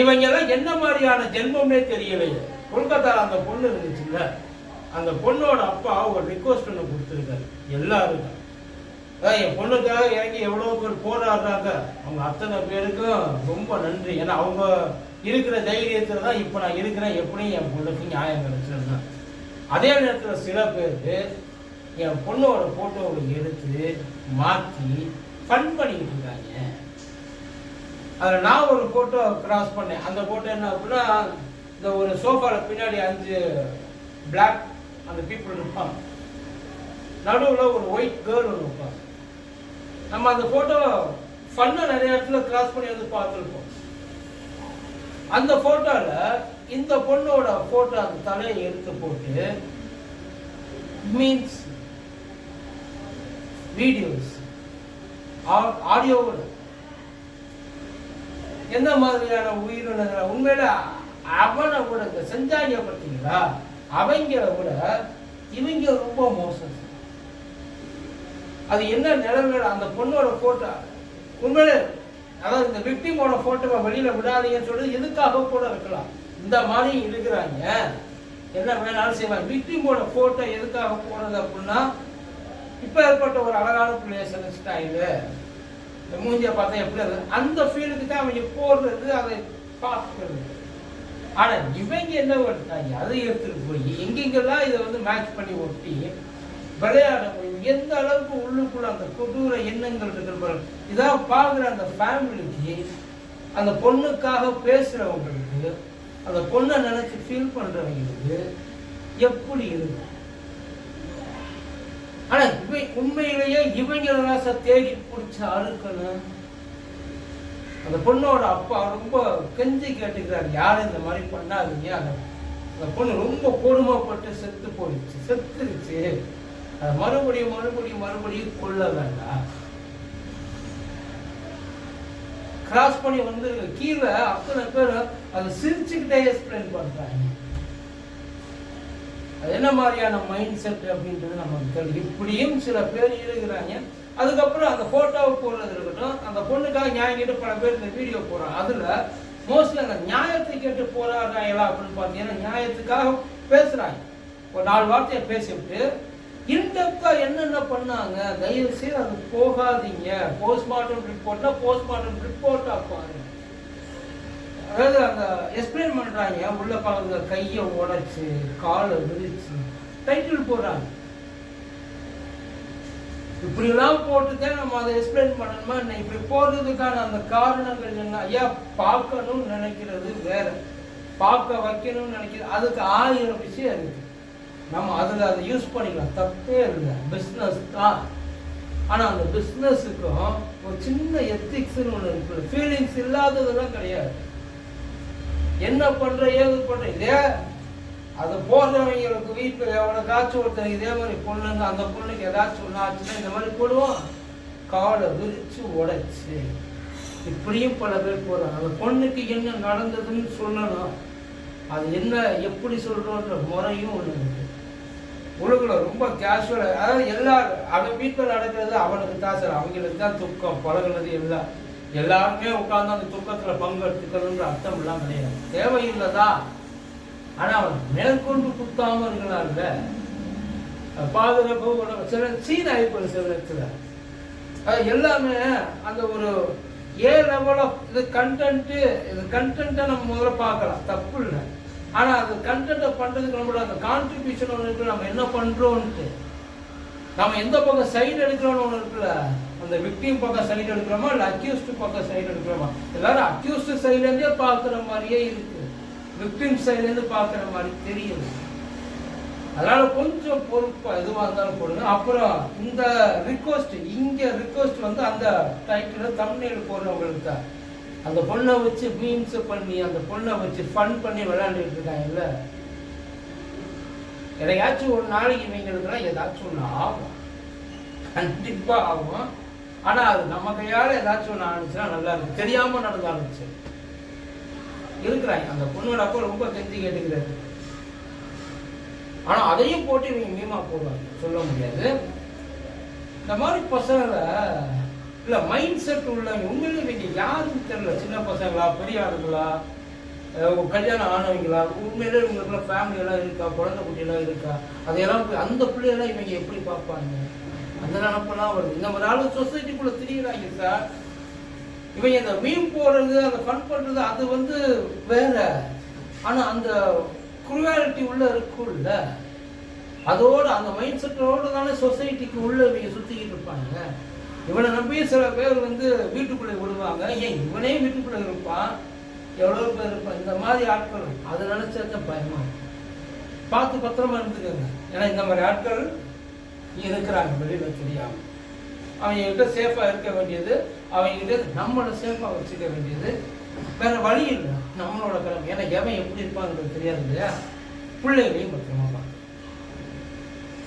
இவங்க எல்லாம் என்ன மாதிரியான ஜென்மம்னே தெரியலையே. கொல்கத்தாவில் அந்த பொண்ணு இருந்துச்சுல்ல? அந்த பொண்ணோட அப்பா ஒரு ரிக்வஸ்ட் ஒன்று கொடுத்துருக்காரு. எல்லாருக்கும். அதான் என் பொண்ணுக்காக இறங்கி எவ்வளோ பேர் போராடுறாங்க. அவங்க அத்தனை பேருக்கும் ரொம்ப நன்றி. ஏன்னா அவங்க இருக்கிற தைரியத்தில் தான் இப்போ நான் இருக்கிறேன். எப்படியும் என் பொண்ணுக்கு நியாயம் கிடைச்சிருந்தேன் அதே நேரத்தில் சில பேருக்கு என் பொண்ணோட ஃபோட்டோவை எடுத்து மாற்றி ஃபன் பண்ணிக்கிட்டு இருக்காங்க. அதில் நான் ஒரு ஃபோட்டோ கிராஸ் பண்ணேன். அந்த ஃபோட்டோ என்ன அப்படின்னா இந்த ஒரு சோஃபாவில் பின்னாடி அஞ்சு பிளாக் அந்த பீப்புள் இருப்பாங்க. நடுவில் ஒரு ஒயிட் கேர்ள் ஒன்று இருப்பாங்க. நம்ம அந்த ஃபோட்டோ ஃபன்னாக நிறைய இடத்துல கிராஸ் பண்ணி வந்து பார்த்துருப்போம். அந்த ஃபோட்டோவில் இந்த பொண்ணோட ஃபோட்டோ அந்த தலையை எடுத்து போட்டு மீன்ஸ் வீடியோஸ் ஆடியோவோட எந்த மாதிரியான உயிரினங்களை உண்மையில அவனை விட இந்த செஞ்சாங்க பார்த்தீங்களா அவங்கள விட இவங்க ரொம்ப மோசம். அது என்ன நிலவுகள் அந்த பொண்ணோட போட்டோ உண்மையில அதாவது இந்த விக்டிமோட போட்டோவை வெளியில விடாதீங்கன்னு சொல்றது எதுக்காக கூட இருக்கலாம். இந்த மாதிரி இருக்கிறாங்க. என்ன வேணாலும் செய்வாங்க. விக்டிமோட போட்டோ எதுக்காக போடுறது அப்படின்னா இப்ப ஏற்பட்ட ஒரு அழகான பிளேஸ் ஸ்டைலு மூஞ்சியை பார்த்தா எப்படி அது? அந்த ஃபீல்டுக்கு தான் அவங்க போடுறது அதை பார்க்கறது. ஆனால் இவங்க என்ன பண்ணுறாங்க அதை எடுத்துகிட்டு போய் எங்கெங்கெல்லாம் இதை வந்து மேட்ச் பண்ணி ஒட்டி விளையாட முடியும் எந்த அளவுக்கு உள்ளுக்குள்ள அந்த கொடூர எண்ணங்கள் இருக்கிற இதான் பார்க்குற அந்த ஃபேமிலிக்கு அந்த பொண்ணுக்காக பேசுறவங்களுக்கு அந்த பொண்ணை நினச்சி ஃபீல் பண்ணுறவங்களுக்கு எப்படி இருக்கும் ஆனா இவை உண்மையிலேயே இவங்களெல்லாம் சார் தேடி பிடிச்ச அறுக்கணும் அந்த பொண்ணோட அப்பா ரொம்ப கெஞ்சி கேட்டுக்கிறார். யாரும் இந்த மாதிரி பண்ணாதீங்க? அந்த அந்த பொண்ணு ரொம்ப கொடுமைப்பட்டு செத்து போயிடுச்சு. செத்துருச்சு. அதை மறுபடியும் மறுபடியும் மறுபடியும் கொல்ல வேண்டாம். கிராஸ் பண்ணி வந்து கீழே அத்தனை பேர் அதை சிரிச்சுக்கிட்டே எக்ஸ்பிளைன் பண்ணுறாங்க என்ன மாதிரியான மைண்ட் செட் அப்படின்றது நமக்கு தெரியும் இப்படியும் சில பேர் இருக்கிறாங்க. அதுக்கப்புறம் அந்த ஃபோட்டோவை போடுறது இருக்கட்டும் அந்த பொண்ணுக்காக நியாயம் கேட்டு பல பேர் இந்த வீடியோ போடுறான் அதில் மோஸ்ட்லி அந்த நியாயத்தை கேட்டு போராடுறாங்களா அப்படின்னு பார்த்தீங்கன்னா நியாயத்துக்காக பேசுகிறாங்க ஒரு நாலு வார்த்தையை பேசிவிட்டு இன்டெப்தா என்னென்ன பண்ணாங்க? தயவு செய்து அது போகாதீங்க. போஸ்ட்மார்ட்டம் ரிப்போர்ட்னா போஸ்ட்மார்ட்டம் ரிப்போர்ட்டா பாருங்க. அதாவது அந்த எக்ஸ்பிளைன் பண்றாங்க உள்ள பாருங்க கையை உடைச்சு காலை விரிச்சு டைட்டில் போடுறாங்க. இப்படிலாம் போட்டுதான் நம்ம அதை எக்ஸ்பிளைன் பண்ணணுமா? என்ன இப்படி போடுறதுக்கான அந்த காரணங்கள் என்ன? ஐயா பார்க்கணும்னு நினைக்கிறது வேற. பார்க்க வைக்கணும்னு நினைக்கிறது அதுக்கு ஆயிரம் விஷயம் இருக்கு. நம்ம அதில் அதை யூஸ் பண்ணிக்கலாம். தப்பே இல்லை. பிஸ்னஸ் தான். ஆனால் அந்த பிஸ்னஸுக்கும் ஒரு சின்ன எத்திக்ஸ்னு ஒன்று இருக்குது ஃபீலிங்ஸ் இல்லாததெல்லாம் கிடையாது. என்ன பண்ற ஏது பண்ற? இதே அது போடுறவங்களுக்கு வீட்டில் எவனுக்காச்சும் ஒருத்தர் இதே மாதிரி பொண்ணுங்க அந்த பொண்ணுக்கு ஏதாச்சும் ஒன்று ஆச்சுன்னா இந்த மாதிரி போடுவோம். காலை விரிச்சு உடைச்சு. இப்படியும் பல பேர் போடுறாங்க. அந்த பொண்ணுக்கு என்ன நடந்ததுன்னு சொல்லணும். அது என்ன எப்படி சொல்கிறோன்ற முறையும் ஒன்று இருக்கு. உலகில் ரொம்ப கேஷுவலாக அதாவது எல்லாரும் அவன் வீட்டில் நடக்கிறது அவனுக்கு தான் சார். அவங்களுக்கு தான் துக்கம் பழகுனது எல்லாம். எல்லாருமே உட்காந்து அந்த துக்கத்தில் பங்கெடுத்துக்கணுன்ற அர்த்தம் எல்லாம் கிடையாது. தேவையில்லைதா? ஆனா மேற்கொண்டு குத்தாம இருக்கலாம்ல பாதுகாப்பு உணவு சில சீன் ஆகிப்போம் சில இடத்துல. அது எல்லாமே அந்த ஒரு ஏ லெவல் ஆஃப் இது கண்டென்ட்டு இது கண்டென்ட்டை நம்ம முதல்ல பார்க்கலாம். தப்பு இல்லை. ஆனால் அது கண்டென்ட்டை பண்ணுறதுக்கு நம்மளோட அந்த கான்ட்ரிபியூஷன் ஒன்று இருக்குது நம்ம என்ன பண்ணுறோன்ட்டு நம்ம எந்த பக்கம் சைடு எடுக்கிறோன்னு ஒன்று இருக்குல்ல. அந்த விக்டிம் பக்கம் சைடு எடுக்கிறோமா? இல்லை அக்யூஸ்டு பக்கம் சைடு எடுக்கிறோமா? எல்லாரும் அக்யூஸ்டு சைட்லேருந்தே பார்க்குற மாதிரியே இருக்கு. விக்டிம் சைட்லேருந்து பார்க்குற மாதிரி தெரியுது அதனால கொஞ்சம் பொறுப்பாக எதுவாக இருந்தாலும் போடுங்க. அப்புறம் இந்த ரிக்வஸ்ட் இங்கே ரிக்வஸ்ட் வந்து அந்த டைட்டில் தமிழில் போடுறவங்களுக்கு தான். அந்த பொண்ணை வச்சு மீம்ஸ் பண்ணி அந்த பொண்ணை வச்சு ஃபன் பண்ணி விளையாண்டுட்டு இருக்காங்கல்ல. எதையாச்சும் ஒரு நாளைக்கு இவங்களுக்குலாம் ஏதாச்சும் ஒன்று ஆகும். கண்டிப்பாக ஆகும். ஆனா அது நம்ம கையால ஏதாச்சும் ஒன்று ஆரம்பிச்சுன்னா நல்லா இருக்கும். தெரியாம நடந்தாலும் சரி இருக்கிறாங்க. அந்த பொண்ணோட அப்பா ரொம்ப கெஞ்சி கேட்டுக்கிறாரு. ஆனா அதையும் போட்டு இவங்க மீமா போடுவாங்க. சொல்ல முடியாது. இந்த மாதிரி பசங்களை இல்ல மைண்ட் செட் உள்ளவங்க உண்மையிலே இவங்க யாருன்னு தெரியல. சின்ன பசங்களா பெரிய ஆளுங்களா கல்யாணம் ஆனவங்களா உண்மையிலே இவங்களுக்குலாம் ஃபேமிலி எல்லாம் இருக்கா? குழந்தை குட்டியெல்லாம் இருக்கா? அதையெல்லாம் அந்த பிள்ளையெல்லாம் இவங்க எப்படி பார்ப்பாங்க? அந்த நினப்பெல்லாம் வருது. இந்த மாதிரி ஆளு சொசைட்டிக்குள்ளே திரியிறாங்க சார். இவங்க இந்த மீன் போடுறது அந்த ஃபன் பண்ணுறது அது வந்து வேற. ஆனால் அந்த குருவாலிட்டி உள்ள இருக்கும்ல. அதோட அந்த மைண்ட் செட்டோட தானே சொசைட்டிக்கு உள்ள இவங்க சுற்றிக்கிட்டு இருப்பாங்க. இவனை நம்பி சில பேர் வந்து வீட்டுக்குள்ளே விடுவாங்க. ஏன் இவனே வீட்டுக்குள்ளே இருப்பான். எவ்வளோ பேர் இருப்பான். இந்த மாதிரி ஆட்கள். அதை நினச்சா தான் பயமா பார்த்து பத்திரமா இருந்துக்கோங்க. ஏன்னா இந்த மாதிரி ஆட்கள் இருக்கிறாங்க வெளியில் தெரியாமல் அவங்ககிட்ட சேஃபாக இருக்க வேண்டியது அவங்ககிட்ட நம்மளை சேஃபாக வச்சுக்க வேண்டியது. வேற வழி இல்லை. நம்மளோட கடமை. ஏன்னா எவன் எப்படி இருப்பாங்கிறது தெரியாது இல்லையா? பிள்ளைகளையும் பத்திரமா